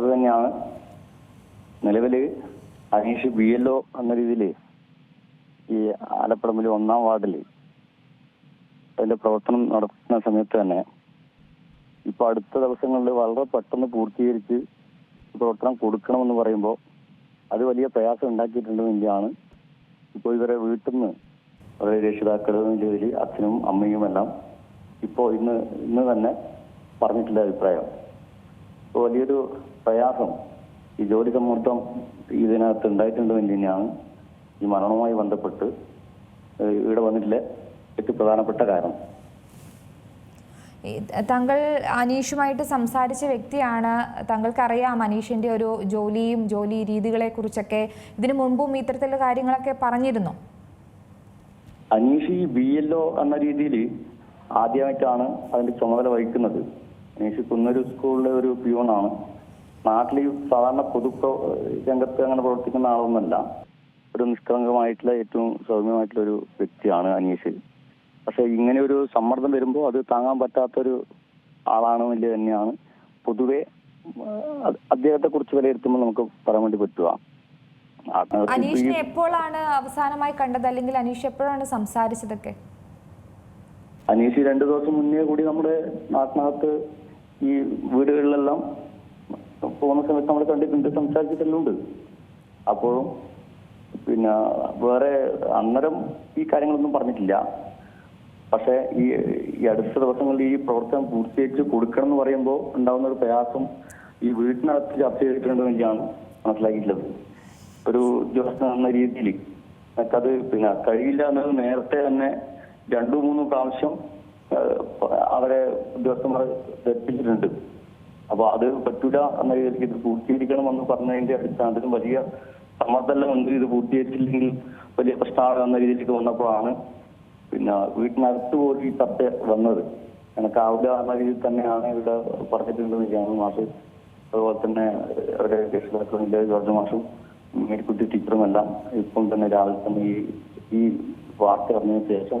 അത് തന്നെയാണ് നിലവിൽ അനീഷ് ബി എൽ ഒ എന്ന രീതിയിൽ ഈ ആലപ്പുഴമിൽ ഒന്നാം വാർഡിൽ അതിന്റെ പ്രവർത്തനം നടത്തുന്ന സമയത്ത് തന്നെ ഇപ്പൊ അടുത്ത ദിവസങ്ങളിൽ വളരെ പെട്ടെന്ന് പൂർത്തീകരിച്ച് പ്രവർത്തനം കൊടുക്കണമെന്ന് പറയുമ്പോൾ അത് വലിയ പ്രയാസം ഉണ്ടാക്കിയിട്ടുണ്ടെന്നാണ് ഇപ്പോൾ ഇവരെ വീട്ടിൽ നിന്ന് അവരെ രക്ഷിതാക്കളും അച്ഛനും അമ്മയും എല്ലാം ഇപ്പോൾ ഇന്ന് ഇന്ന് തന്നെ പറഞ്ഞിട്ടുള്ള അഭിപ്രായം. വലിയൊരു പ്രയാസം. ഈ ജോലി സമ്മർദ്ദം ഇതിനകത്ത് ഉണ്ടായിട്ടുണ്ടെന്ന് തന്നെയാണ് ഈ മരണവുമായി ബന്ധപ്പെട്ട് ഇവിടെ വന്നിട്ടില്ല? ഏറ്റവും പ്രധാനപ്പെട്ട കാരണം. താങ്കൾ അനീഷുമായിട്ട് സംസാരിച്ച വ്യക്തിയാണ്. താങ്കൾക്കറിയാം അനീഷിന്റെ ഒരു ജോലിയും ജോലി രീതികളെ കുറിച്ചൊക്കെ ഇതിനു മുൻപും ഇത്തരത്തിലുള്ള കാര്യങ്ങളൊക്കെ പറഞ്ഞിരുന്നു. അനീഷ് ഈ ബി എൽ ഒ എന്ന രീതിയിൽ ആദ്യമായിട്ടാണ് അതിന്റെ ചുമതല വഹിക്കുന്നത്. അനീഷ് കുന്നൂർ സ്കൂളിലെ ഒരു പ്യൂണാണ്. നാട്ടിൽ സാധാരണ പൊതു രംഗത്ത് അങ്ങനെ പ്രവർത്തിക്കുന്ന ആളൊന്നുമല്ല. ഒരു നിഷ്കളങ്കമായിട്ടുള്ള ഏറ്റവും സൗമ്യമായിട്ടുള്ള ഒരു വ്യക്തിയാണ് അനീഷ്. പക്ഷെ ഇങ്ങനെ ഒരു സമ്മർദ്ദം വരുമ്പോൾ അത് താങ്ങാൻ പറ്റാത്തൊരു ആളാണ് വലിയ തന്നെയാണ്. പൊതുവെ അദ്ദേഹത്തെ കുറിച്ച് വിലയിരുത്തുമ്പോൾ നമുക്ക് പറയാൻ വേണ്ടി പറ്റുക. അനീഷിനെ എപ്പോഴാണ് അവസാനമായി കണ്ടത്? അല്ലെങ്കിൽ അനീഷ് എപ്പോഴാണ് സംസാരിച്ചതൊക്കെ? അനീഷ് രണ്ടു ദിവസം മുന്നേ കൂടി നമ്മുടെ നാട്ടിനകത്ത് ഈ വീടുകളിലെല്ലാം പോകുന്ന സമയത്ത് നമ്മൾ കണ്ടിട്ടുണ്ട് സംസാരിച്ചിട്ടെല്ലാം ഉണ്ട് അപ്പോഴും പിന്നെ വേറെ അന്നേരം ഈ കാര്യങ്ങളൊന്നും പറഞ്ഞിട്ടില്ല. പക്ഷെ ഈ ഈ അടുത്ത ദിവസങ്ങളിൽ ഈ പ്രവർത്തനം പൂർത്തീകരിച്ച് കൊടുക്കണം എന്ന് പറയുമ്പോൾ ഉണ്ടാകുന്ന ഒരു പ്രയാസം ഈ വീട്ടിനകത്ത് ചർച്ച ചെയ്തിട്ടുണ്ട് തന്നെയാണ് മനസ്സിലാക്കിയിട്ടുള്ളത്. ഒരു ദിവസം എന്ന രീതിയിൽ. അത് പിന്നെ കഴിയില്ല എന്നത് നേരത്തെ തന്നെ രണ്ടു മൂന്ന് പ്രാവശ്യം അവരെ ഉദ്യോഗസ്ഥന്മാർ ധരിപ്പിച്ചിട്ടുണ്ട്. അപ്പൊ അത് പറ്റൂല എന്ന രീതിക്ക് ഇത് പൂർത്തീകരിക്കണം എന്ന് പറഞ്ഞതിന്റെ അടിസ്ഥാനത്തിൽ വലിയ സമ്മർദ്ദമെല്ലാം ഉണ്ട്. ഇത് പൂർത്തീകരിച്ചില്ലെങ്കിൽ വലിയ പ്രശ്നമാണ് എന്ന രീതിയിലേക്ക് വന്നപ്പോഴാണ് പിന്നെ വീട്ടിനകത്ത് പോലും ഈ ചർച്ച വന്നത്. കണക്കാവില്ല എന്ന രീതിയിൽ തന്നെയാണ് ഇവിടെ പറഞ്ഞിട്ടുണ്ടെന്ന് ഞാൻ മാഷ്. അതുപോലെ തന്നെ അവരുടെ രക്ഷിതാക്കളും ജോർജ് മാഷും മേരിക്കുട്ടി ടീച്ചറും എല്ലാം ഇപ്പം തന്നെ രാവിലെ തന്നെ ഈ ഈ വാർത്ത അറിഞ്ഞതിന് ശേഷം